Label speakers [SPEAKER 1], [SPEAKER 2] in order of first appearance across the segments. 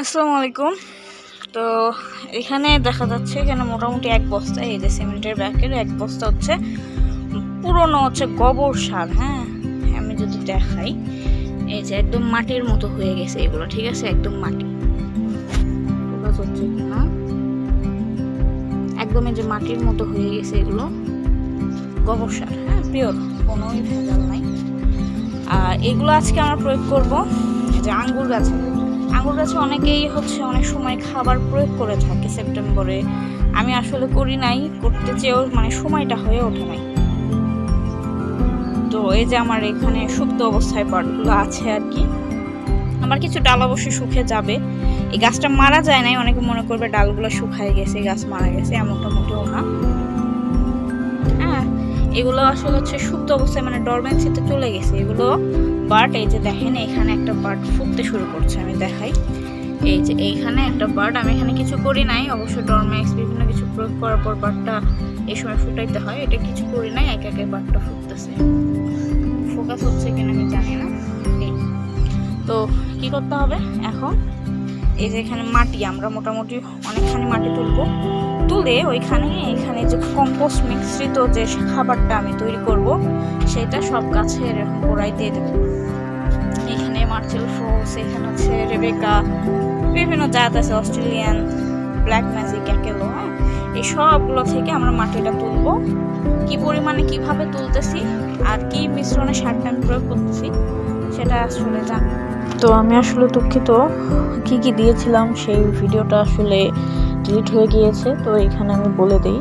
[SPEAKER 1] আসসালামু আলাইকুম। তো এখানে দেখা যাচ্ছে এখানে মোটামুটি এক বস্তা, এই যে সিমেন্টের ব্যাগের এক বস্তা হচ্ছে পুরনো হচ্ছে গোবর সার হ্যাঁ? আমি যদি দেখাই, এই যে একদম মাটির মতো হয়ে গেছে এগুলো, ঠিক আছে? একদম মাটি। হচ্ছে কিনা একদম এই যে মাটির মতো হয়ে গেছে এগুলো। গোবর সার হ্যাঁ? পিওর, কোনোই ভেজাল নাই। আর এগুলো আজকে আমরা প্রয়োগ করব যে আঙ্গুর গাছে আঙ্গুর গাছে অনেকেই হচ্ছে অনেক সময় খাবার প্রয়োগ করে থাকে সেপ্টেম্বরে। আমি আসলে করি নাই, করতে চেয়েও মানে সময়টা হয়ে ওঠে নাই। তো এই যে আমার এখানে সুপ্ত অবস্থায় পাটগুলো আছে আর কি, আমার কিছু ডাল অবশ্যই শুকিয়ে যাবে। এই গাছটা মারা যায় নাই, অনেকে মনে করবে ডালগুলো শুকায় গেছে, গাছ মারা গেছে, এমনটা মোটেও না। হ্যাঁ এগুলো আসলে হচ্ছে সুপ্ত অবস্থায় মানে ডরমেন্সিতে চলে গেছে। এগুলো বাট এই যে দেখেন, এখানে একটা বার্ড ফুটতে শুরু করছে, আমি দেখাই। এই যে এইখানে একটা বার্ড, আমি এখানে কিছু করি নাই, অবশ্য ডরম্যাক্স বিভিন্ন কিছু প্রয়োগ করার পর বার্ডটা এই সময় ফুটাইতে হয়, এটা কিছু করি নাই, একে একে বার্ডটা ফুটতেছে ফোকাস হচ্ছে কিনা আমি জানি না। তো কি করতে হবে এখন? এই যে এখানে মাটি, আমরা মোটামুটি অনেকখানি মাটি তুলবো। তুলে ওইখানে, এখানে যে কম্পোস্ট মিশ্রিত যে খাবারটা আমি তৈরি করব, সেটা সব গাছে এরকম গোড়ায় দিয়ে দেবো। এখানে মার্চেল ফ্রোস এখানে হচ্ছে রেবেকা, বিভিন্ন জাত আছে, অস্ট্রেলিয়ান, ব্ল্যাক ম্যাজিক, একেলো হ্যাঁ? এই সবগুলো থেকে আমরা মাটিটা তুলবো। কি পরিমাণে, কীভাবে তুলতেছি, আর কি মিশ্রণে সারটা আমি প্রয়োগ করতেছি, সেটা আসলে জান তো আমি আসলে দুঃখিত। কি কি দিয়েছিলাম, সেই ভিডিওটা আসলে ডিলিট হয়ে গিয়েছে, তো এখানে আমি বলে দিই।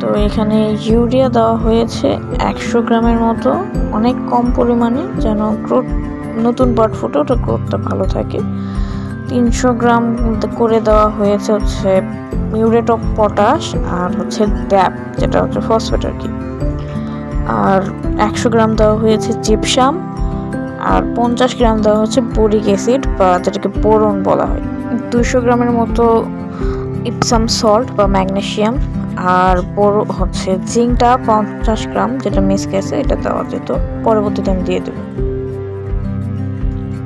[SPEAKER 1] তো এখানে ইউরিয়া দেওয়া হয়েছে একশো গ্রামের মতো, অনেক কম পরিমাণে, যেন গ্রোথ, নতুন বট ফুটে ওটা গ্রোথটা ভালো থাকে। তিনশো গ্রাম করে দেওয়া হয়েছে হচ্ছে মিউরেট অফ পটাশ আর হচ্ছে ড্যাপ যেটা হচ্ছে ফসফেট আর কি। আর একশো গ্রাম দেওয়া হয়েছে জিপসাম, আর পঞ্চাশ গ্রাম দেওয়া হচ্ছে বোরিক অ্যাসিড বা যেটাকে বোরন বলা হয়। দুশো গ্রামের মতো ইপসাম সল্ট বা ম্যাগনেশিয়াম আর বড় হচ্ছে জিঙ্কটা পঞ্চাশ গ্রাম, যেটা মিস গেছে এটা দেওয়া যেত। পরবর্তীতে আমি দিয়ে দেবো।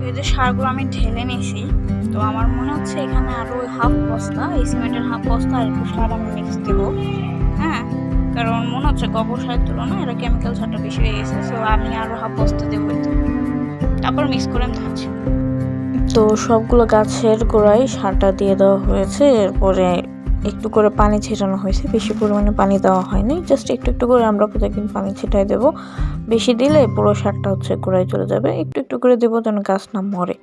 [SPEAKER 1] এই যে সারগুলো আমি ঢেলে নিয়েছি, তো আমার মনে হচ্ছে এখানে আরও হাফ বস্তা, এই সিমেন্টের হাফ বস্তা আর একটু সার আমি মিক্স দেবো। হ্যাঁ কারণ মনে হচ্ছে গোবর সারের তুলনায় এটা কেমিক্যাল সারটা বেশি হয়ে গেছে সো আমি আরও হাফ বস্তা দেবো। তারপর মিক্স করে আমি তো সবগুলো গাছের গোড়ায় সারটা দিয়ে দেওয়া হয়েছে। এরপরে একটু করে পানি ছেটানো হয়েছে। বেশি পরিমাণে পানি দেওয়া হয়নি। জাস্ট একটু একটু করে আমরা প্রত্যেকদিন পানি ছিটাই দেবো। বেশি দিলে পুরো সারটা হচ্ছে গোড়ায় চলে যাবে। একটু একটু করে দেবো যেন গাছ না মরে।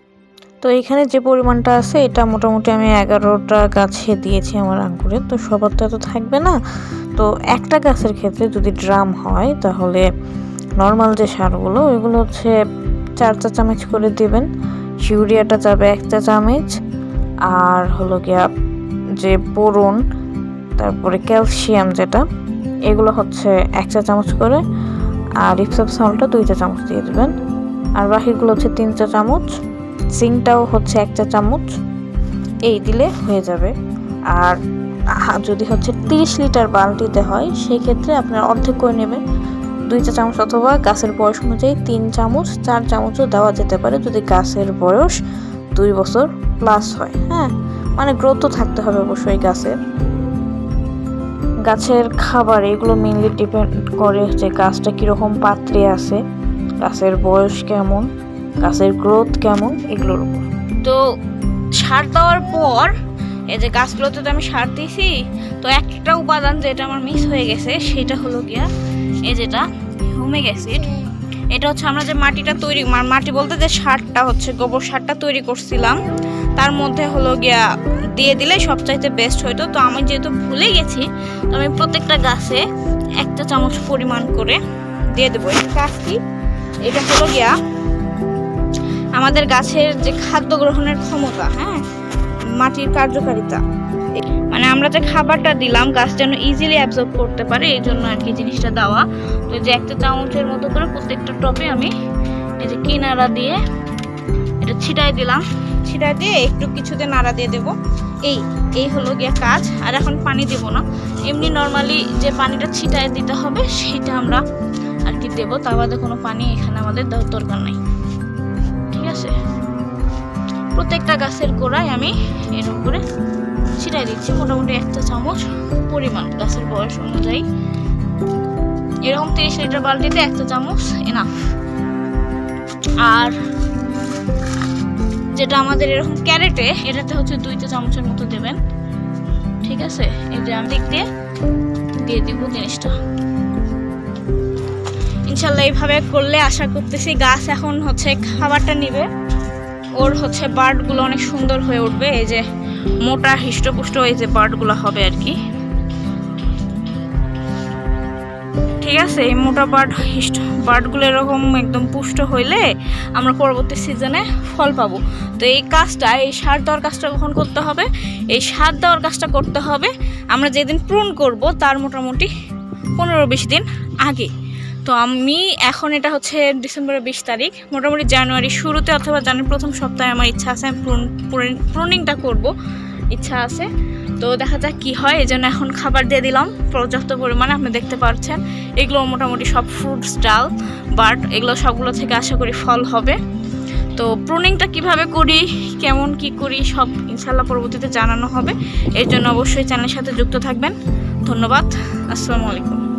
[SPEAKER 1] তো এখানে যে পরিমাণটা আছে, এটা মোটামুটি আমি এগারোটা গাছে দিয়েছি আমার আঙ্গুরে। তো সবার তো এত থাকবে না। তো একটা গাছের ক্ষেত্রে যদি ড্রাম হয়, তাহলে নর্মাল যে সারগুলো, ওইগুলো হচ্ছে চার চা চামচ করে দিবেন। ইউরিয়াটা যাবে এক চা চামচ, আর হলো গিয়া যে বোরন তারপরে ক্যালসিয়াম যেটা, এগুলো হচ্ছে এক চা চামচ করে, আর রিপসাপ সল্টটা দুই চা চামচ দিয়ে দেবেন। আর বাকিগুলো হচ্ছে তিন চা চামচ সিংটাও হচ্ছে এক চা চামচ, এই দিলে হয়ে যাবে। আর যদি হচ্ছে তিরিশ লিটার বালতিতে হয় সেই ক্ষেত্রে আপনার অর্ধেক করে নেবেন। দুই চা চামচ অথবা গাছের বয়স অনুযায়ী তিন চামচ, চার চামচও দেওয়া যেতে পারে যদি গাছের বয়স দুই বছর প্লাস হয় হ্যাঁ? মানে গ্রোথও থাকতে হবে অবশ্যই গাছের গাছের খাবার, এগুলো মেনলি ডিপেন্ড করে যে গাছটা কীরকম পাত্রে আছে, গাছের বয়স কেমন, গাছের গ্রোথ কেমন, এগুলোর উপর। তো সার দেওয়ার পর, এই যে গাছগুলোতে তো আমি সার দিয়েছি, তো একটা উপাদান যেটা আমার মিস হয়ে গেছে, সেটা হলো গিয়া এই যেটা হিউমিক অ্যাসিড। এটা হচ্ছে আমরা যে মাটিটা তৈরি মাটি বলতে যে সারটা হচ্ছে, গোবর সারটা তৈরি করছিলাম। তার মধ্যে হলো গিয়া দিয়ে দিলে সবচাইতে বেস্ট হইতো। তো আমি যেহেতু ভুলে গেছি, তো আমি প্রত্যেকটা গাছে একটা চামচ পরিমাণ করে দিয়ে দেবো। কি এটা হলো গিয়া আমাদের গাছের যে খাদ্য গ্রহণের ক্ষমতা হ্যাঁ? মাটির কার্যকারিতা। মানে আমরা যে খাবারটা দিলাম, গাছ যেন ইজিলি অ্যাবজর্ব করতে পারে, এই জন্য আর কি জিনিসটা দেওয়া। তো যে একটা চামচের মতো করে প্রত্যেকটা টপে আমি এই যে কিনারা দিয়ে এটা ছিটাই দিলাম। ছিটাই দিয়ে একটু কিছুতে নাড়া দিয়ে দেবো। এই এই হলো গিয়ে কাজ, আর এখন পানি দেবো না। এমনি নর্মালি যে পানিটা ছিটাই দিতে হবে, সেটা আমরা আর কি দেবো। তা বাদে কোনো পানি এখানে আমাদের দেওয়ার দরকার নাই। ঠিক আছে? প্রত্যেকটা গাছের গোড়ায় আমি এরকম করে ছিটাই দিচ্ছি মোটামুটি একটা চামচ পরিমাণ গাছের বয়স অনুযায়ী। এরকম তিরিশ লিটার বালতিতে একটা চামচ এনাফ আর যেটা আমাদের এরকম ক্যারেটে, এটাতে হচ্ছে দুইটা চামচের মতো দেবেন। ঠিক আছে? যে আমি দিক দিয়ে দিয়ে দিব জিনিসটা। ইনশাল্লাহ এইভাবে করলে আশা করতেছি গাছ এখন হচ্ছে খাবারটা নিবে। ওর হচ্ছে বার্ডগুলো অনেক সুন্দর হয়ে উঠবে। এই যে মোটা হৃষ্টপুষ্ট এই যে বার্ডগুলো হবে আর কি। ঠিক আছে, এই মোটা বার্ড হিষ্ট বার্ডগুলো এরকম একদম পুষ্ট হইলে আমরা পরবর্তী সিজনে ফল পাবো। তো এই কাজটা, এই সার দেওয়ার কাজটা কখন করতে হবে? এই সার দেওয়ার কাজটা করতে হবে আমরা যেদিন প্রুন করব তার মোটামুটি পনেরো বিশ দিন আগে। তো আমি এখন এটা হচ্ছে ডিসেম্বরের বিশ তারিখ। মোটামুটি জানুয়ারি শুরুতে অথবা জানুয়ারি প্রথম সপ্তাহে আমার ইচ্ছা আছে, আমি প্রুনিংটা করব। ইচ্ছা আছে। তো দেখা যাক কী হয়, এই জন্য এখন খাবার দিয়ে দিলাম। পর্যাপ্ত পরিমাণে, আপনি দেখতে পাচ্ছেন। এগুলো মোটামুটি সব ফ্রুটস ডাল, বাট এগুলো সবগুলো থেকে আশা করি ফল হবে। তো প্রুনিংটা কীভাবে করি, কেমন কি করি, সব ইনশাল্লাহ পরবর্তীতে জানানো হবে। এর জন্য অবশ্যই চ্যানেলের সাথে যুক্ত থাকবেন। ধন্যবাদ। আসসালামু আলাইকুম।